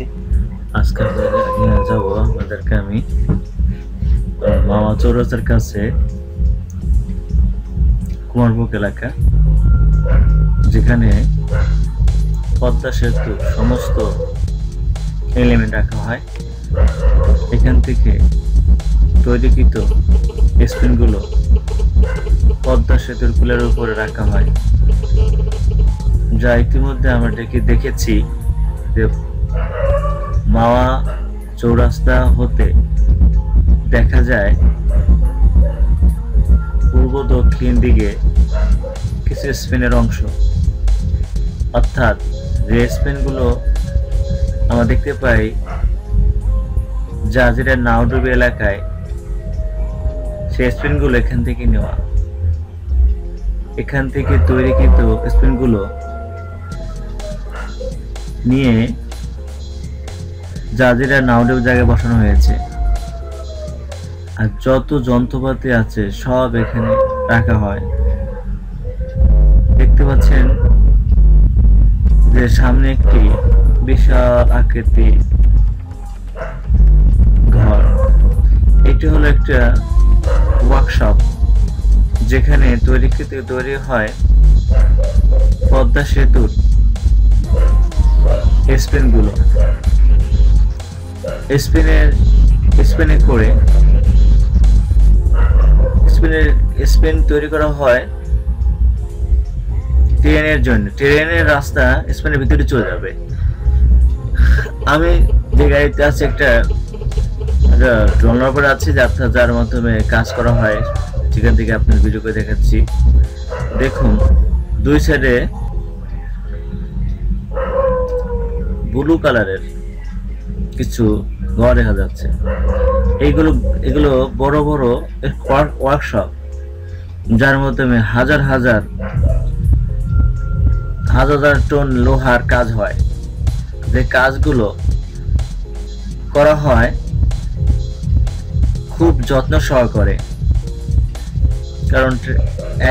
যাচ্ছি আজকে যাব আপনাদেরকে আমি মামা চৌরাস্তার কাছে কুমারপুক এলাকা, যেখানে পদ্মা সেতু সমস্ত এলিমেন্ট রাখা হয়। এখান থেকে তৈরিকৃত স্পিনগুলো পদ্মা সেতুর কুলের উপরে রাখা হয়। যা ইতিমধ্যে আমরা দেখেছি যে মাওয়া চৌরাস্তা হতে দেখা যায় পূর্ব দক্ষিণ দিকে কিছু স্পেনের অংশ। অর্থাৎ যে স্পেনগুলো আমরা দেখতে পাই জাজিরা নাওডুবি এলাকায়, সেই স্পেনগুলো এখান থেকে নেওয়া। এখান থেকে তৈরি তৈরিকৃত স্পেনগুলো নিয়ে জাজিরা নাওডেব জায়গায় বসানো হয়েছে। আর যত যন্ত্রপাতি আছে, সব এখানে রাখা হয়। দেখতে পাচ্ছেন যে সামনে একটি বিশাল আকৃতি ঘর। এটি হলো একটা ওয়ার্কশপ যেখানে তৈরিকৃত তৈরি হয় পদ্মা সেতুর স্পেনগুলো। স্পেনের স্পেনে করে, স্পেনের, স্পেন তৈরি করা হয় ট্রেনের জন্য। ট্রেনের রাস্তা স্পেনের ভিতরে চলে যাবে। আমি যে গাড়িতে আছে একটা ড্রোনার আছে যাত্রা যার মাধ্যমে কাজ করা হয়। সেখান থেকে আপনার ভিডিও করে দেখাচ্ছি। দেখুন, দুই সাইডে ব্লু কালারের কিছু ঘর দেখা যাচ্ছে এইগুলো এগুলো বড় বড় ওয়ার্কশপ যার মাধ্যমে হাজার হাজার হাজার হাজার টন লোহার কাজ হয়। যে কাজগুলো করা হয় খুব যত্ন সহকারে। কারণ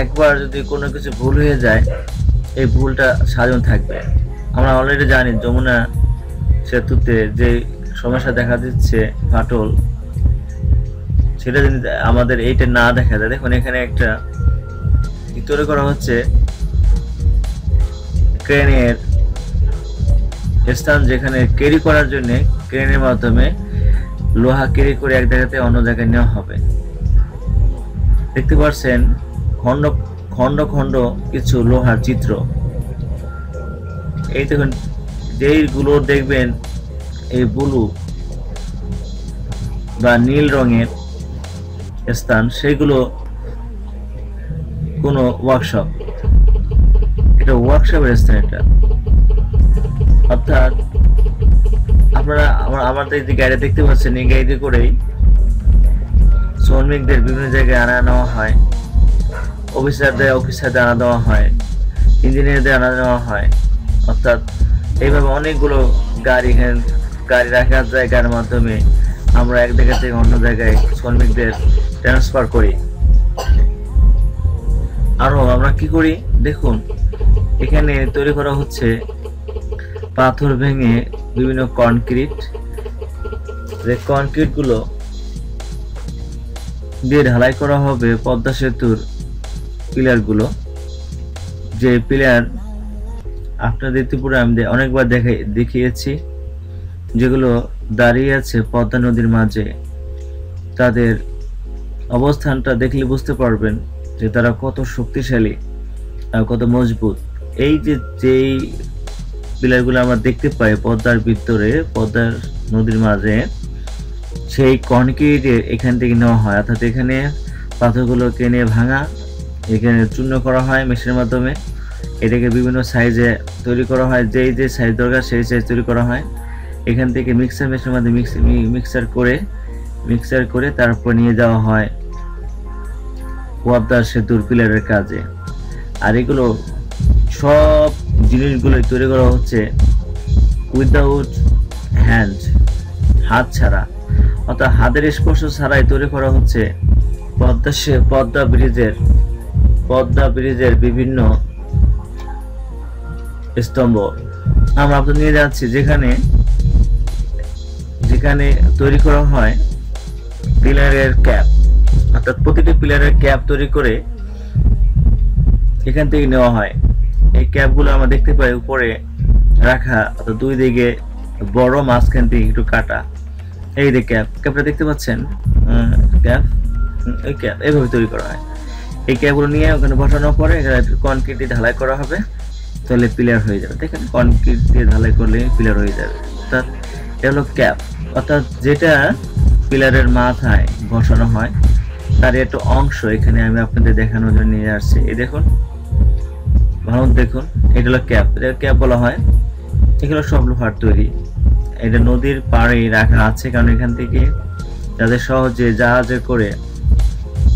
একবার যদি কোনো কিছু ভুল হয়ে যায়, এই ভুলটা সাজন থাকবে। আমরা অলরেডি জানি যমুনা সেতুতে যে সমস্যা দেখা দিচ্ছে ফাটল, সেটা যদি আমাদের এইটা না দেখা যায়, দেখুন এখানে একটা তৈরি করা হচ্ছে ক্রেনের স্থান যেখানে ক্যারি করার জন্য ক্রেনের মাধ্যমে লোহা ক্যারি করে এক জায়গাতে অন্য জায়গায় নেওয়া হবে। দেখতে পাচ্ছেন খণ্ড খণ্ড খণ্ড কিছু লোহার চিত্র। এই দেখুন, যেইগুলো দেখবেন এই ব্লু বা নীল রঙের স্থান, সেগুলো কোনো ওয়ার্কশপ এটা ওয়ার্কশপের স্থান এটা। অর্থাৎ আপনারা আমার আমাদের যে গাড়ি দেখতে পাচ্ছেন, এই গাড়িতে করেই শ্রমিকদের বিভিন্ন জায়গায় আনা নেওয়া হয়। অফিসারদের অফিসারদের আনা দেওয়া হয়। ইঞ্জিনিয়ারদের আনা নেওয়া হয়। অর্থাৎ এইভাবে অনেকগুলো গাড়ি এখানে গাড়ি রাখার জায়গার মাধ্যমে আমরা এক জায়গা থেকে অন্য জায়গায় শ্রমিকদের ট্রান্সফার করি। আরও আমরা কি করি? দেখুন, এখানে তৈরি করা হচ্ছে পাথর ভেঙে বিভিন্ন কনক্রিট যে কনক্রিটগুলো দিয়ে ঢালাই করা হবে পদ্মা সেতুর পিলারগুলো। যে পিলার আপনাদের ত্রিপুরা আমি অনেকবার দেখাই দেখিয়েছি। যেগুলো দাঁড়িয়ে আছে পদ্মা নদীর মাঝে, তাদের অবস্থানটা দেখলে বুঝতে পারবেন যে তারা কত শক্তিশালী আর কত মজবুত। এই যে যেই পিলারগুলো আমরা দেখতে পাই পদ্মার ভিতরে পদ্মার নদীর মাঝে, সেই কনক্রিটের এখান থেকে নেওয়া হয়। অর্থাৎ এখানে পাথরগুলো কেনে ভাঙা, এখানে চূর্ণ করা হয় মেশিনের মাধ্যমে। এটাকে বিভিন্ন সাইজে তৈরি করা হয়। যেই যে সাইজ দরকার, সেই সাইজ তৈরি করা হয়। এখান থেকে মিক্সার মেশিনের মধ্যে মিক্সার করে মিক্সার করে তারপর নিয়ে যাওয়া হয় পদ্মার সেতুর পিলারের কাজে। আর এগুলো সব জিনিসগুলো তৈরি করা হচ্ছে উইদাউট হ্যান্ড হাত ছাড়া। অর্থাৎ হাতের স্পর্শ ছাড়াই তৈরি করা হচ্ছে পদ্মা সে- পদ্মা ব্রিজের পদ্মা ব্রিজের বিভিন্ন স্তম্ভ। আমরা আপনাদের নিয়ে যাচ্ছি যেখানে এখানে তৈরি করা হয় পিলারের ক্যাপ। অর্থাৎ প্রতিটি পিলারের ক্যাপ তৈরি করে এখান থেকে নেওয়া হয়। এই ক্যাপগুলো আমরা দেখতে পাই উপরে রাখা, অর্থাৎ দুই দিকে বড় মাঝখান থেকে একটু কাটা। এই যে ক্যাপ, ক্যাপটা দেখতে পাচ্ছেন? ক্যাপ, এই ক্যাপ এইভাবে তৈরি করা হয়। এই ক্যাপগুলো নিয়ে ওখানে বসানোর পরে এখানে কনক্রিট দিয়ে ঢালাই করা হবে। তাহলে পিলার হয়ে যাবে। দেখেন কনক্রিট দিয়ে ঢালাই করলে পিলার হয়ে যাবে। অর্থাৎ হলো ক্যাপ অর্থাৎ যেটা পিলারের মাথায় বসানো হয়, তার একটা অংশ এখানে আমি আপনাদের দেখানোর জন্য নিয়ে আসছি। এই দেখুন ভালো দেখুন, এটা হলো ক্যাপ, এটা ক্যাপ বলা হয়। এগুলো সব লোহার তৈরি। এটা নদীর পাড়ে রাখা আছে, কারণ এখান থেকে যাদের সহজে জাহাজে করে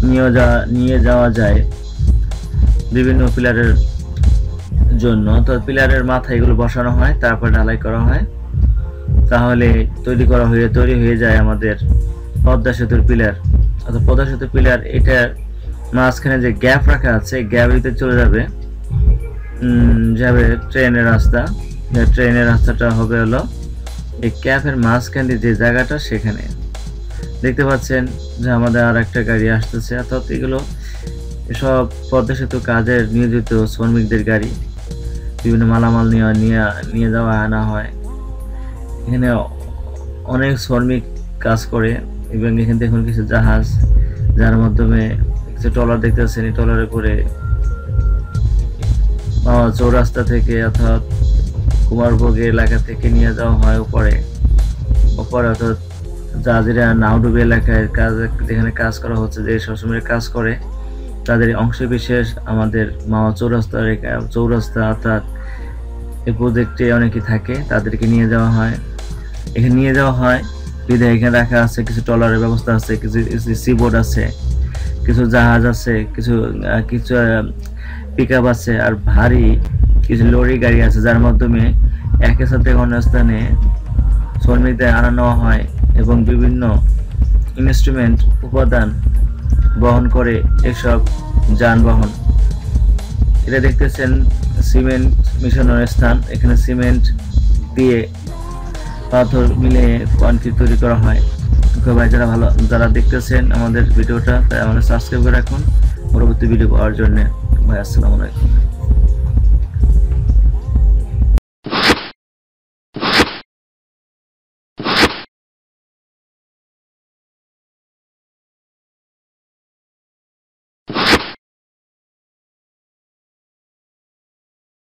নিয়ে যাওয়া নিয়ে যাওয়া যায় বিভিন্ন পিলারের জন্য। তো পিলারের মাথায় এগুলো বসানো হয়, তারপর ঢালাই করা হয়। তাহলে তৈরি করা হয়ে, তৈরি হয়ে যায় আমাদের পদ্মা সেতুর পিলার। অর্থাৎ পদ্মা সেতুর পিলার এটার মাঝখানে যে গ্যাপ রাখা আছে গ্যাপের ভিতরে চলে যাবে। যাবে ট্রেনের রাস্তা। ট্রেনের রাস্তাটা হবে হলো এই ক্যাপের মাঝখানে যে জায়গাটা, সেখানে। দেখতে পাচ্ছেন যে আমাদের আর একটা গাড়ি আসতেছে। অর্থাৎ এগুলো সব পদ্মা সেতু কাজের নিয়োজিত শ্রমিকদের গাড়ি। বিভিন্ন মালামাল নিয়ে নিয়ে নিয়ে যাওয়া, আনা হয়। এখানে অনেক শ্রমিক কাজ করে এবং এখানে দেখুন কিছু জাহাজ, যার মাধ্যমে কিছু ট্রলার দেখতেছেন। এই ট্রলারে করে চৌরাস্তা থেকে অর্থাৎ কুমারভোগ এলাকা থেকে নিয়ে যাওয়া হয় উপরে উপরে অর্থাৎ জাহাজেরা নাওডুবি এলাকায় কাজ, যেখানে কাজ করা হচ্ছে, যে সবসময় কাজ করে, তাদের অংশ বিশেষ আমাদের মাওয়া চৌরাস্তা চৌরাস্তা অর্থাৎ এই প্রজেক্টে অনেকে থাকে, তাদেরকে নিয়ে যাওয়া হয়। এখানে নিয়ে যাওয়া হয়। বিধায় এখানে রাখা আছে, কিছু ট্রলারের ব্যবস্থা আছে, কিছু সিবোর্ড আছে, কিছু জাহাজ আছে, কিছু কিছু পিক আছে, আর ভারী কিছু লরি গাড়ি আছে, যার মাধ্যমে একই সাথে অন্য স্থানে শ্রমিকদের আনা নেওয়া হয় এবং বিভিন্ন ইনস্ট্রুমেন্ট উপাদান বহন করে এসব যানবাহন। এটা দেখতেছেন সিমেন্ট মিশনের স্থান। এখানে সিমেন্ট দিয়ে পাথর মিলে কনক্রিট তৈরি করা হয়। ওকে ভাই, যারা ভালো, যারা দেখতেছেন আমাদের ভিডিওটা, তাই আমাদের সাবস্ক্রাইব করে রাখুন। পরবর্তী ভিডিও পাওয়ার জন্য, ভাই, আসসালামু আলাইকুম।